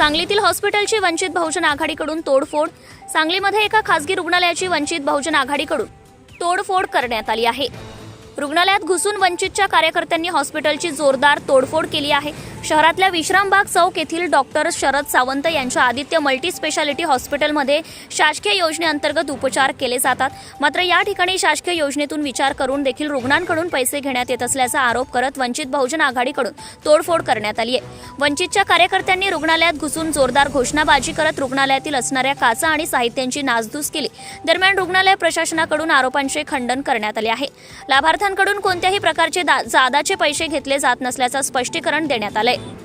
सांगलीतील हॉस्पिटलची वंचित बहुजन आघाडीकडून तोडफोड सांगलीमध्ये एका खासगी रुग्णालयाची वंचित बहुजन आघाडीकडून तोडफोड करण्यात आली आहे. रुग्णालयात घुसून वंचितच्या कार्यकर्त्यांनी हॉस्पिटलची जोरदार तोडफोड केली आहे. शहरातल्या विश्रामबाग चौक येथील डॉक्टर शरद सावंत यांच्या आदित्य मल्टी स्पेशालिटी हॉस्पिटलमध्ये शासकीय योजनेअंतर्गत उपचार केले जातात. मात्र या ठिकाणी शासकीय योजनेतून विचार करून देखील रुग्णांकडून पैसे घेण्यात येत असल्याचा आरोप करत वंचित बहुजन आघाडीकडून तोडफोड करण्यात आली आहे. वंचितच्या कार्यकर्त्यांनी रुग्णालयात घुसून जोरदार घोषणाबाजी करत रुग्णालयातील असणाऱ्या काचा आणि साहित्यांची नासधूस केली. दरम्यान रुग्णालय प्रशासनाकडून आरोपांचे खंडन करण्यात आले आहे. लाभार्थ्यांकडून कोणत्याही प्रकारचे दा- जादाचे पैसे घेतले जात नसल्याचं स्पष्टीकरण देण्यात आलं आलंय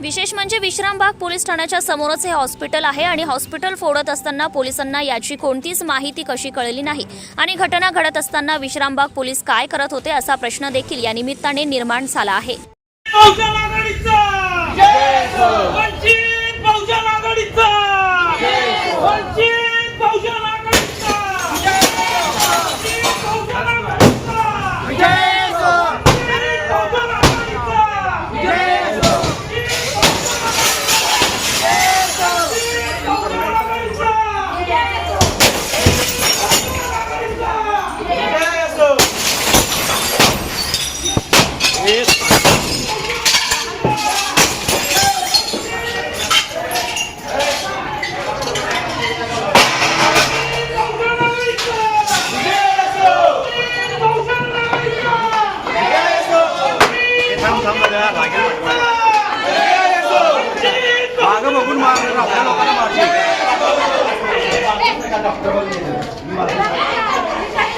विशेष म्हणजे विश्रामबाग पोलीस ठाण्याच्या समोरच हे हॉस्पिटल आहे आणि हॉस्पिटल फोडत असताना पोलिसांना याची कोणतीच माहिती कशी कळली नाही. आणि घटना घडत असताना विश्रामबाग पोलीस काय करत होते असा प्रश्न देखील या निमित्ताने निर्माण झाला आहे. वंचित बहुजन आघाडीचा! वंचित बहुजन आघाडीचा वंचित बहुजन आघाडीचा वंचित बहुजन आघाडीचा वंचित बहुजन आघाडीचा मागं बघून मार आपल्या लोकांना मारली तुम्ही कसं करू शकता मी पण तसं करू शकते लक्षात ठेवायचं फोडायचं नाही, पाठीचं काय एवढं नुकसान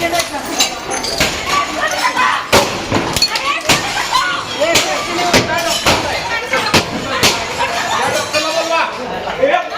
केलं का? हो कोण आहे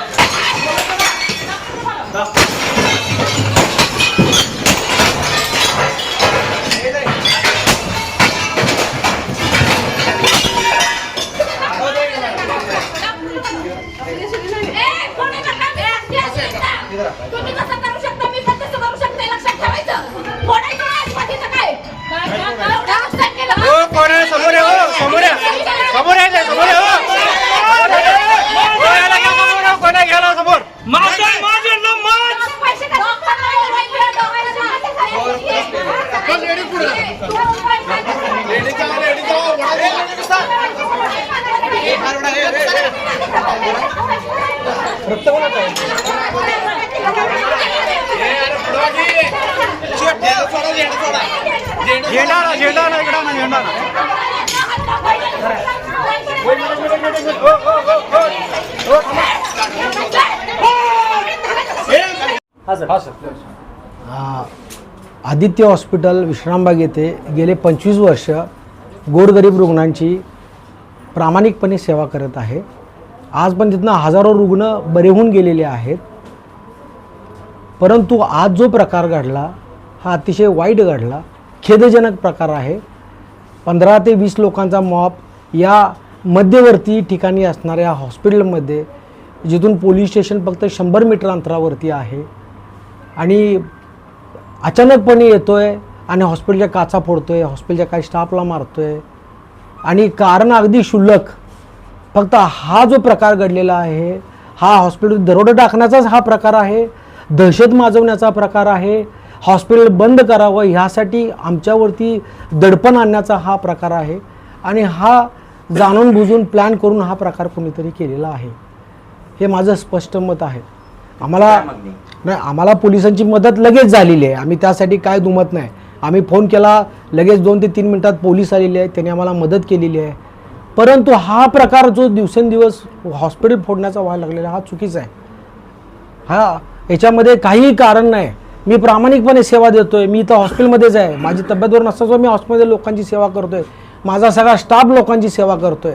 समोर आहे? हो समोर आहे समोर आहे ते, समोर आहे हो कोणाला घ्या समोर हो, कोणा घ्यायला समोर माझे माझे नमाज पैसे का? झेंडा आणा, झेंडा आणा, इकडं झेंडा. हो, हो, हो, हो. हो. आ, आदित्य हॉस्पिटल विश्रामबाग येथे गेले पंचवीस वर्ष गोरगरीब रुग्णांची प्रामाणिकपणे सेवा करत आहे आज पण तिथनं हजारो रुग्ण बरे होऊन गेलेले आहेत. परंतु आज जो प्रकार घडला हा अतिशय वाईट घडला. खेदजनक प्रकार आहे. पंधरा ते वीस लोकांचा मॉप या मध्यवर्ती ठिकाणी असणाऱ्या हॉस्पिटलमध्ये जिथून पोलीस स्टेशन फक्त शंभर मीटर अंतरावरती आहे. आणि अचानकपणे येतो आहे आणि हॉस्पिटलच्या काचा फोडतो आहे हॉस्पिटलच्या काही स्टाफला मारतो आहे आणि कारण अगदी क्षुल्लक फक्त हा जो प्रकार घडलेला आहे हा हॉस्पिटल दरोडा टाकण्याचाच हा प्रकार आहे दहशत माजवण्याचा प्रकार आहे हॉस्पिटल बंद करावं ह्यासाठी आमच्यावरती दडपण आणण्याचा हा प्रकार आहे आणि हा जाणून बुजून प्लॅन करून हा प्रकार कोणीतरी केलेला आहे. हे माझं स्पष्ट मत आहे. आम्हाला नाही आम्हाला पोलिसांची मदत लगेच झालेली आहे. आम्ही त्यासाठी काय दुमत नाही. आम्ही फोन केला लगेच दोन ते तीन मिनटात पोलीस आलेले आहेत. त्यांनी आम्हाला मदत केलेली आहे. परंतु हा प्रकार जो दिवसेंदिवस हॉस्पिटल फोडण्याचा व्हायला लागलेला हा चुकीचा आहे. हा याच्यामध्ये काहीही कारण नाही. मी प्रामाणिकपणे सेवा देतोय. मी इथं हॉस्पिटलमध्येच आहे. माझी तब्येतवर नसताच मी हॉस्पिटलमध्ये लोकांची सेवा करतोय. माझा सगळा स्टाफ लोकांची सेवा करतोय.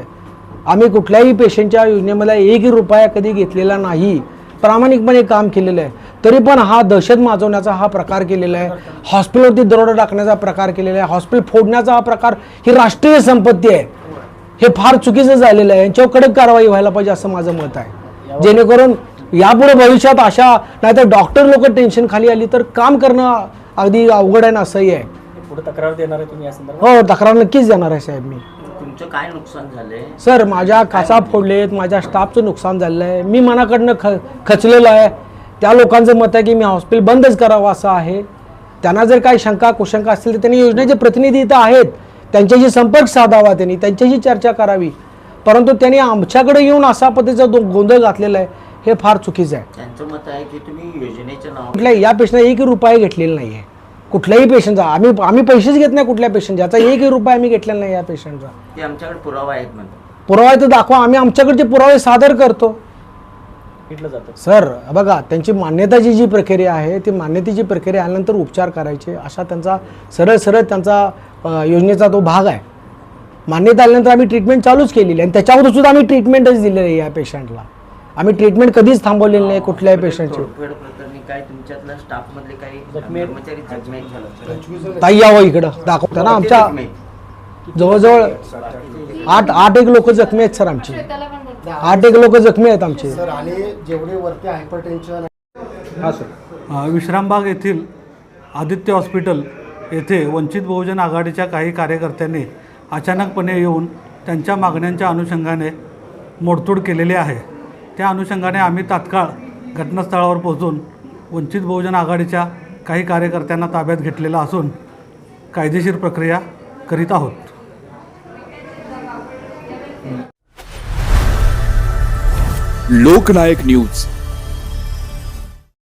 आम्ही कुठल्याही पेशंटच्या योजनेमध्ये एकही रुपया कधी घेतलेला नाही. प्रामाणिकपणे काम केलेलं आहे. तरी पण हा दहशत माजवण्याचा हा प्रकार केलेला आहे. हॉस्पिटलवरती दरोडा टाकण्याचा प्रकार केलेला आहे. हॉस्पिटल फोडण्याचा हा प्रकार ही राष्ट्रीय संपत्ती आहे. हे फार चुकीचं झालेलं आहे. यांच्यावर कडक कारवाई व्हायला पाहिजे असं माझं मत आहे. जेणेकरून यापुढे भविष्यात अशा नाहीतर डॉक्टर लोक टेन्शन खाली आली तर काम करणं अगदी अवघड आहे ना असंही आहे. पुढे तक्रार देणार आहे तुम्ही या संदर्भात? हो तक्रार नक्कीच देणार आहे साहेब मी. तुमचं काय नुकसान झालंय? सर माझ्या काचा फोडलेत माझ्या स्टाफचं नुकसान झालेलं आहे मी मनाकडनं ख खचलेलो आहे. त्या लोकांचं मत आहे की मी हॉस्पिटल बंदच करावं असं आहे. त्यांना जर काही शंका कुशंका असतील तर त्यांनी योजनेचे प्रतिनिधी इथं आहेत. त्यांच्याशी संपर्क साधावा त्यांनी त्यांच्याशी चर्चा करावी. परंतु त्यांनी आमच्याकडे येऊन असा पद्धतीचा दो गोंधळ घातलेला आहे हे फार चुकीचं आहे. त्यांचं मत आहे की तुम्ही योजनेचं नाव कुठल्या या पेशंटला एकही रुपया घेतलेला नाही आहे कुठल्याही पेशंटचा आम्ही आम्ही पैसेच घेत नाही कुठल्या पेशंटचा. याचा एकही रुपया आम्ही घेतलेला नाही या पेशंटचा. ते आमच्याकडे पुरावा आहेत म्हणतात. पुरावा तर दाखवा. आम्ही आमच्याकडचे पुरावे सादर करतो. जातं. सर बघा त्यांची मान्यताची जी प्रक्रिया आहे ती मान्यतेची प्रक्रिया आल्यानंतर उपचार करायचे असा त्यांचा सरळ सरळ त्यांचा योजनेचा तो भाग आहे. मान्यता आल्यानंतर आम्ही ट्रीटमेंट चालूच केलेली आहे. आणि त्याच्यावर सुद्धा आम्ही ट्रीटमेंटच दिलेली आहे या पेशंटला आम्ही ट्रीटमेंट कधीच थांबवलेली नाही कुठल्याही पेशंटची तोडफोड प्रकरणी काय तुमच्यातल्या स्टाफ मधले काही कर्मचारी जखमी झाले ताई यावं इकडं. दाखवता ना आमच्या? जवळजवळ आठ आठ एक लोक जखमी आहेत सर आमची. आठ एक लोक जखमी आहेत आमचे. सर आणि जेवढे वरती हायपरटेन्शन अ, विश्रामबाग येथील आदित्य हॉस्पिटल येथे वंचित बहुजन आघाडीच्या काही कार्यकर्त्यांनी अचानकपणे येऊन त्यांच्या मागण्यांच्या अनुषंगाने मोडतोड केलेली आहे. त्या अनुषंगाने आम्ही तात्काळ घटनास्थळावर पोहोचून वंचित बहुजन आघाडीच्या काही कार्यकर्त्यांना ताब्यात घेतलेला असून कायदेशीर प्रक्रिया करीत आहोत. लोकनायक न्यूज.